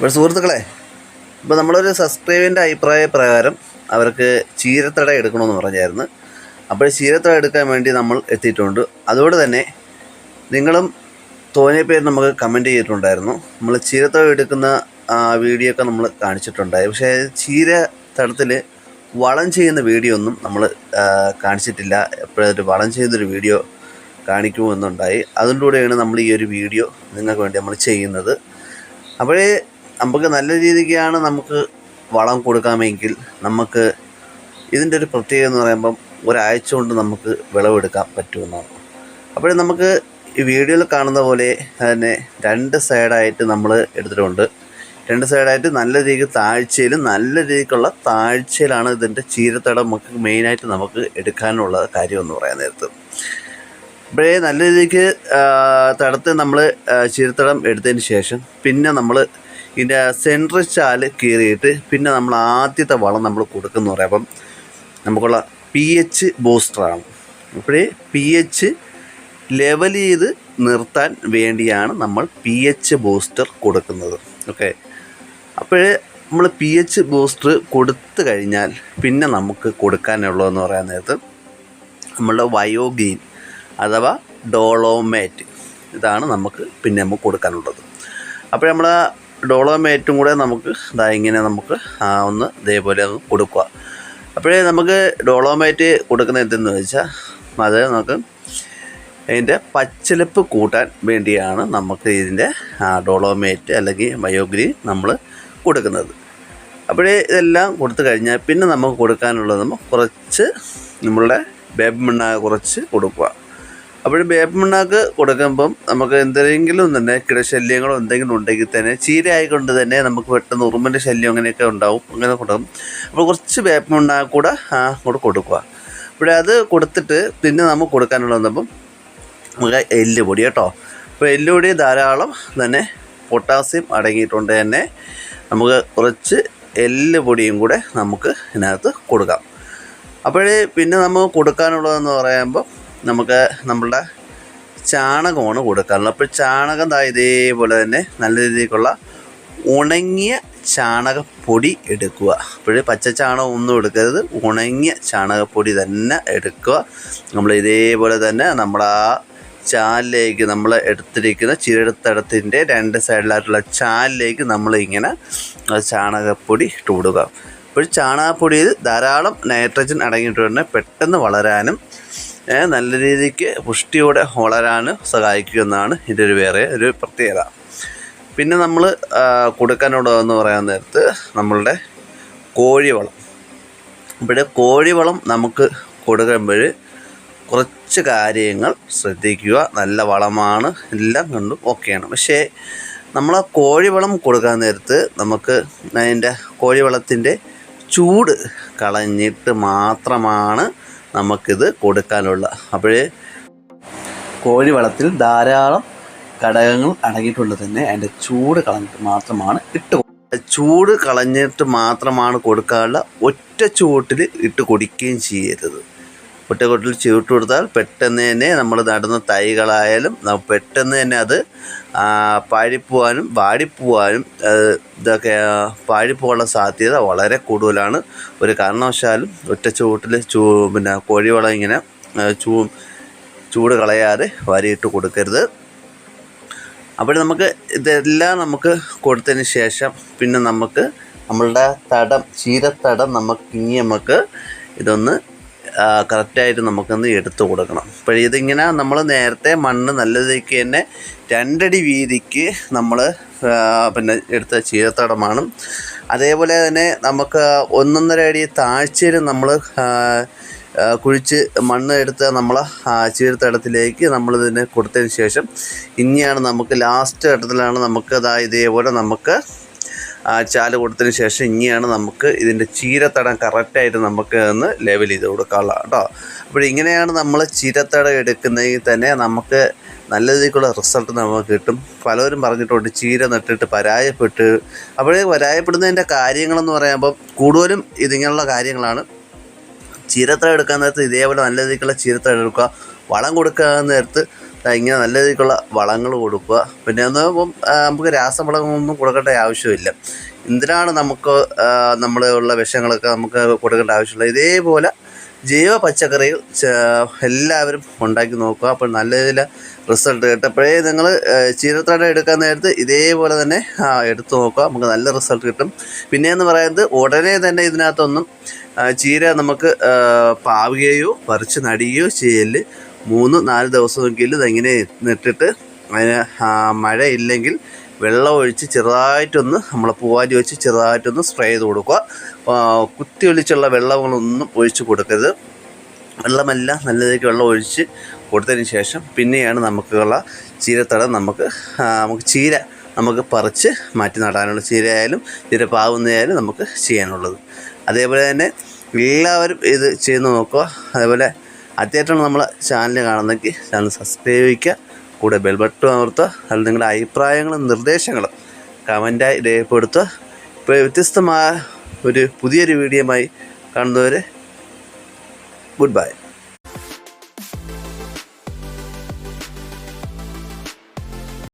അപ്പോൾ സുഹൃത്തുക്കളെ ഇപ്പോൾ നമ്മളൊരു സബ്സ്ക്രൈബിന്റെ അഭിപ്രായ പ്രകാരം അവർക്ക് ചീരത്തട എടുക്കണമെന്ന് പറഞ്ഞായിരുന്നു. അപ്പോൾ ചീരത്തട എടുക്കാൻ വേണ്ടി നമ്മൾ എത്തിയിട്ടുണ്ട്. അതുകൊണ്ട് തന്നെ നിങ്ങളും തോന്നിയ പേര് നമുക്ക് കമന്റ് ചെയ്തിട്ടുണ്ടായിരുന്നു. നമ്മൾ ചീരത്തട എടുക്കുന്ന വീഡിയോ ഒക്കെ നമ്മൾ കാണിച്ചിട്ടുണ്ടായി. പക്ഷേ ചീര തടത്തിൽ വളം ചെയ്യുന്ന വീഡിയോ ഒന്നും നമ്മൾ കാണിച്ചിട്ടില്ല. എപ്പോഴൊരു വളം ചെയ്യുന്നൊരു വീഡിയോ കാണിക്കുമെന്നുണ്ടായി. അതിലൂടെയാണ് നമ്മൾ ഈ ഒരു വീഡിയോ നിങ്ങൾക്ക് വേണ്ടി നമ്മൾ ചെയ്യുന്നത്. അപ്പോഴേ നമുക്ക് നല്ല രീതിക്കാണ് നമുക്ക് വളം കൊടുക്കാമെങ്കിൽ നമുക്ക് ഇതിന്റെ ഒരു പ്രത്യേകത എന്ന് പറയുമ്പം ഒരാഴ്ച കൊണ്ട് നമുക്ക് വിളവെടുക്കാൻ പറ്റുമെന്നാണ്. അപ്പോൾ നമുക്ക് ഈ വീഡിയോയിൽ കാണുന്ന പോലെ തന്നെ രണ്ട് സൈഡായിട്ട് നമ്മൾ എടുത്തിട്ടുണ്ട്. രണ്ട് സൈഡായിട്ട് നല്ല രീതിക്ക് താഴ്ചയിലും നല്ല രീതിക്കുള്ള താഴ്ചയിലാണ് ഇതിന്റെ ചീരത്തടം നമുക്ക് മെയിനായിട്ട് നമുക്ക് എടുക്കാനുള്ള കാര്യമെന്ന് പറയാൻ നേരത്ത്. അപ്പോഴേ നല്ല രീതിക്ക് തടത്ത് നമ്മൾ ചീരത്തടം എടുത്തതിന് ശേഷം പിന്നെ നമ്മൾ ഇതിന്റെ സെൻട്രൽ ചാൽ കീറിയിട്ട് പിന്നെ നമ്മൾ ആദ്യത്തെ വളം നമ്മൾ കൊടുക്കുന്ന പറയുമ്പം നമുക്കുള്ള പി എച്ച് ബൂസ്റ്ററാണ് അപ്പോഴേ പി എച്ച് ലെവൽ ചെയ്ത് നിർത്താൻ വേണ്ടിയാണ് നമ്മൾ പി എച്ച് ബൂസ്റ്റർ കൊടുക്കുന്നത്. ഓക്കെ അപ്പോഴേ നമ്മൾ പി എച്ച് ബൂസ്റ്റർ കൊടുത്തു കഴിഞ്ഞാൽ പിന്നെ നമുക്ക് കൊടുക്കാനുള്ളതെന്ന് പറയാൻ നേരത്ത് നമ്മളുടെ വയോഗീൻ അഥവാ ഡോളോമേറ്റ് ഇതാണ് നമുക്ക് പിന്നെ നമുക്ക് കൊടുക്കാനുള്ളത്. അപ്പോൾ നമ്മൾ ഡോളോമേറ്റും കൂടെ നമുക്ക് ഇതാ ഇങ്ങനെ നമുക്ക് ഒന്ന് ഇതേപോലെ അങ്ങ് കൊടുക്കുക. അപ്പോഴേ നമുക്ക് ഡോളോമേറ്റ് കൊടുക്കുന്ന എന്തെന്ന് വെച്ചാൽ അത് നമുക്ക് അതിന്റെ പച്ചലപ്പ് കൂട്ടാൻ വേണ്ടിയാണ് നമുക്ക് ഇതിന്റെ ഡോളോമേറ്റ് അല്ലെങ്കിൽ ബയോഗ്രീൻ നമ്മൾ കൊടുക്കുന്നത്. അപ്പോഴേ ഇതെല്ലാം കൊടുത്തു കഴിഞ്ഞാൽ പിന്നെ നമുക്ക് കൊടുക്കാനുള്ളത് നമ്മൾ കുറച്ച് നമ്മളുടെ വേപ്പ് മണ്ണ കുറച്ച് കൊടുക്കുക. അപ്പോൾ വേപ്പ് മണ്ണാക്ക് കൊടുക്കുമ്പം നമുക്ക് എന്തെങ്കിലും തന്നെ കിടശല്യങ്ങളോ എന്തെങ്കിലും ഉണ്ടെങ്കിൽ തന്നെ ചീര ആയിക്കൊണ്ട് തന്നെ നമുക്ക് പെട്ടെന്ന് ഉറുമ്പിന്റെ ശല്യം അങ്ങനെയൊക്കെ ഉണ്ടാവും. അങ്ങനെ കൊടുക്കും. അപ്പോൾ കുറച്ച് വേപ്പ് ആ, കൂടെ കൊടുക്കുക. അപ്പോൾ അത് കൊടുത്തിട്ട് പിന്നെ നമുക്ക് കൊടുക്കാനുള്ള വന്നപ്പം നമുക്ക് എല്ല് പൊടി കേട്ടോ. അപ്പോൾ എല്ല് പൊടി ധാരാളം തന്നെ പൊട്ടാസ്യം അടങ്ങിയിട്ടുണ്ട് തന്നെ. നമുക്ക് കുറച്ച് എല്ല് പൊടിയും കൂടെ നമുക്ക് ഇതിനകത്ത് കൊടുക്കാം. അപ്പോഴേ പിന്നെ നമുക്ക് കൊടുക്കാനുള്ളതെന്ന് പറയുമ്പോൾ നമുക്ക് നമ്മളുടെ ചാണകമാണ് കൊടുക്കാറുള്ളത് അപ്പോൾ ചാണകം ദാ ഇതേപോലെ തന്നെ നല്ല രീതിക്കുള്ള ഉണങ്ങിയ ചാണകപ്പൊടി എടുക്കുക. അപ്പോഴേ പച്ച ചാണകം ഒന്നും എടുക്കരുത്. ഉണങ്ങിയ ചാണകപ്പൊടി തന്നെ എടുക്കുക. നമ്മൾ ഇതേപോലെ തന്നെ നമ്മൾ ആ ചാലിലേക്ക് നമ്മൾ എടുത്തിരിക്കുന്ന ചിരടുത്തടത്തിന്റെ രണ്ട് സൈഡിലായിട്ടുള്ള ചാലിലേക്ക് നമ്മൾ ഇങ്ങനെ ചാണകപ്പൊടി ഇട്ട് കൊടുക്കുക. അപ്പോൾ ചാണകപ്പൊടിയിൽ ധാരാളം നൈട്രജൻ അടങ്ങിയിട്ടുണ്ട്. പെട്ടെന്ന് വളരാനും നല്ല രീതിക്ക് പുഷ്ടിയോടെ വളരാൻ സഹായിക്കുമെന്നാണ് ഇതിന്റെ ഒരു വേറെ ഒരു പ്രത്യേകത. പിന്നെ നമ്മൾ കൊടുക്കാനുള്ളതെന്ന് പറയാൻ നേരത്ത് നമ്മളുടെ കോഴിവളം. ഇവിടെ കോഴിവളം നമുക്ക് കൊടുക്കുമ്പോൾ കുറച്ച് കാര്യങ്ങൾ ശ്രദ്ധിക്കുക. നല്ല വളമാണ് എല്ലാം കണ്ടും ഓക്കെയാണ് പക്ഷേ നമ്മൾ ആ കോഴിവളം കൊടുക്കാൻ നേരത്ത് നമുക്ക് അതിന്റെ കോഴിവളത്തിന്റെ ചൂട് കളഞ്ഞിട്ട് മാത്രമാണ് നമുക്കിത് കൊടുക്കാനുള്ള. അപ്പോഴേ കോഴി വളത്തിൽ ധാരാളം ഘടകങ്ങൾ അടങ്ങിയിട്ടുണ്ട് തന്നെ അതിന്റെ ചൂട് കളഞ്ഞിട്ട് മാത്രമാണ് ഇട്ട് ചൂട് കളഞ്ഞിട്ട് മാത്രമാണ് കൊടുക്കാനുള്ള ഒറ്റ ചൂട്ടിൽ ഇട്ട് കൊടുക്കുകയും ചെയ്യരുത്. ഒറ്റ കൊട്ടിൽ ചൂട്ട് കൊടുത്താൽ പെട്ടെന്ന് തന്നെ നമ്മൾ നടുന്ന തൈകളായാലും പെട്ടെന്ന് തന്നെ അത് പാഴിപ്പോവാനും വാടിപ്പോവാനും ഇതൊക്കെ പാഴിപ്പോകാനുള്ള സാധ്യത വളരെ കൂടുതലാണ്. ഒരു കാരണവശാലും ഒറ്റ ചൂട്ടിൽ ചൂ പിന്നെ കോഴിവളം ഇങ്ങനെ ചൂ ചൂട് കളയാതെ വാരിയിട്ട് കൊടുക്കരുത്. അപ്പോൾ നമുക്ക് ഇതെല്ലാം നമുക്ക് കൊടുത്തതിന് ശേഷം പിന്നെ നമുക്ക് നമ്മളുടെ തടം ചീരത്തടം നമുക്ക് ഇനി നമുക്ക് ഇതൊന്ന് കറക്റ്റായിട്ട് നമുക്കൊന്ന് എടുത്തു കൊടുക്കണം. അപ്പോൾ ഇതിങ്ങനെ നമ്മൾ നേരത്തെ മണ്ണ് നല്ലതേക്ക് തന്നെ രണ്ടടി വീതിക്ക് നമ്മൾ പിന്നെ എടുത്ത ചീരത്തടമാണ്. അതേപോലെ തന്നെ നമുക്ക് ഒന്നൊന്നര അടി താഴ്ചയിൽ നമ്മൾ കുഴിച്ച് മണ്ണ് എടുത്ത് നമ്മൾ ചീരത്തടത്തിലേക്ക് നമ്മളിതിനെ കൊടുത്തതിന് ശേഷം ഇനിയാണ് നമുക്ക് ലാസ്റ്റ് ഘട്ടത്തിലാണ് നമുക്ക് ഇതാ ഇതേപോലെ നമുക്ക് ആ ചാൽ കൊടുത്തതിന് ശേഷം ഇങ്ങനെയാണ് നമുക്ക് ഇതിന്റെ ചീരത്തടം കറക്റ്റായിട്ട് നമുക്ക് ഒന്ന് ലെവൽ ചെയ്ത് കൊടുക്കാനുള്ള കേട്ടോ. അപ്പോൾ ഇങ്ങനെയാണ് നമ്മൾ ചീരത്തടം എടുക്കുന്നതെങ്കിൽ തന്നെ നമുക്ക് നല്ല രീതിക്കുള്ള റിസൾട്ട് നമുക്ക് കിട്ടും. പലരും പറഞ്ഞിട്ടുണ്ട് ചീര നട്ടിട്ട് പരാജയപ്പെട്ട്. അപ്പോഴേ പരാജയപ്പെടുന്നതിന്റെ കാര്യങ്ങളെന്ന് പറയുമ്പോൾ കൂടുതലും ഇതിങ്ങനെയുള്ള കാര്യങ്ങളാണ്. ചീരത്തടം എടുക്കാൻ നേരത്ത് ഇതേപോലെ നല്ല രീതിക്കുള്ള ചീരത്തടം എടുക്കുക വളം കൊടുക്കാൻ നേരത്ത് ഇങ്ങനെ നല്ല രീതിക്കുള്ള വളങ്ങൾ കൊടുക്കുക. പിന്നെ ഒന്ന് നമുക്ക് രാസവളങ്ങളൊന്നും കൊടുക്കേണ്ട ആവശ്യമില്ല. എന്തിനാണ് നമുക്ക് നമ്മൾ ഉള്ള വിഷങ്ങളൊക്കെ നമുക്ക് കൊടുക്കേണ്ട ആവശ്യമില്ല ഇതേപോലെ ജൈവ പച്ചക്കറികൾ എല്ലാവരും ഉണ്ടാക്കി നോക്കുക. അപ്പോൾ നല്ല രീതിയിൽ റിസൾട്ട് കിട്ടപ്പോഴേ നിങ്ങൾ ചീരത്തട എടുക്കാൻ നേരത്ത് ഇതേപോലെ തന്നെ എടുത്തു നോക്കുക. നമുക്ക് നല്ല റിസൾട്ട് കിട്ടും. പിന്നെയെന്ന് പറയുന്നത് ഉടനെ തന്നെ ഇതിനകത്തൊന്നും ചീര നമുക്ക് പാവുകയോ പറിച്ച് നടുകയോ ചെയ്യൽ മൂന്ന് നാല് ദിവസമെങ്കിലും ഇതെങ്ങനെ നട്ടിട്ട് അതിന് മഴയില്ലെങ്കിൽ വെള്ളം ഒഴിച്ച് ചെറുതായിട്ടൊന്ന് നമ്മളെ പൂവാലി വെച്ച് ചെറുതായിട്ടൊന്ന് സ്പ്രേ ചെയ്ത് കൊടുക്കുക. കുത്തി ഒലിച്ചുള്ള വെള്ളങ്ങളൊന്നും ഒഴിച്ച് കൊടുക്കരുത്. വെള്ളമെല്ലാം നല്ല രീതിക്ക് വെള്ളം ഒഴിച്ച് കൊടുത്തതിന് ശേഷം പിന്നെയാണ് നമുക്കുള്ള ചീരത്തടം നമുക്ക് നമുക്ക് ചീര നമുക്ക് പറിച്ച് മാറ്റി നടാനുള്ള ചീരയായാലും ചീര പാവുന്നതായാലും നമുക്ക് ചെയ്യാനുള്ളത്. അതേപോലെ തന്നെ എല്ലാവരും ഇത് ചെയ്ത് നോക്കുക. അതേപോലെ ആദ്യമായിട്ടാണ് നമ്മളെ ചാനൽ കാണുന്നെങ്കിൽ ചാനൽ സബ്സ്ക്രൈബ് ചെയ്യുക. കൂടെ ബെൽ ബട്ടൺ അമർത്തുക. അതിൽ നിങ്ങളുടെ അഭിപ്രായങ്ങളും നിർദ്ദേശങ്ങളും കമന്റായി രേഖപ്പെടുത്തുക. ഇപ്പോൾ വ്യത്യസ്തമായ ഒരു പുതിയൊരു വീഡിയോയുമായി കാണുന്നവരെ ഗുഡ് ബൈ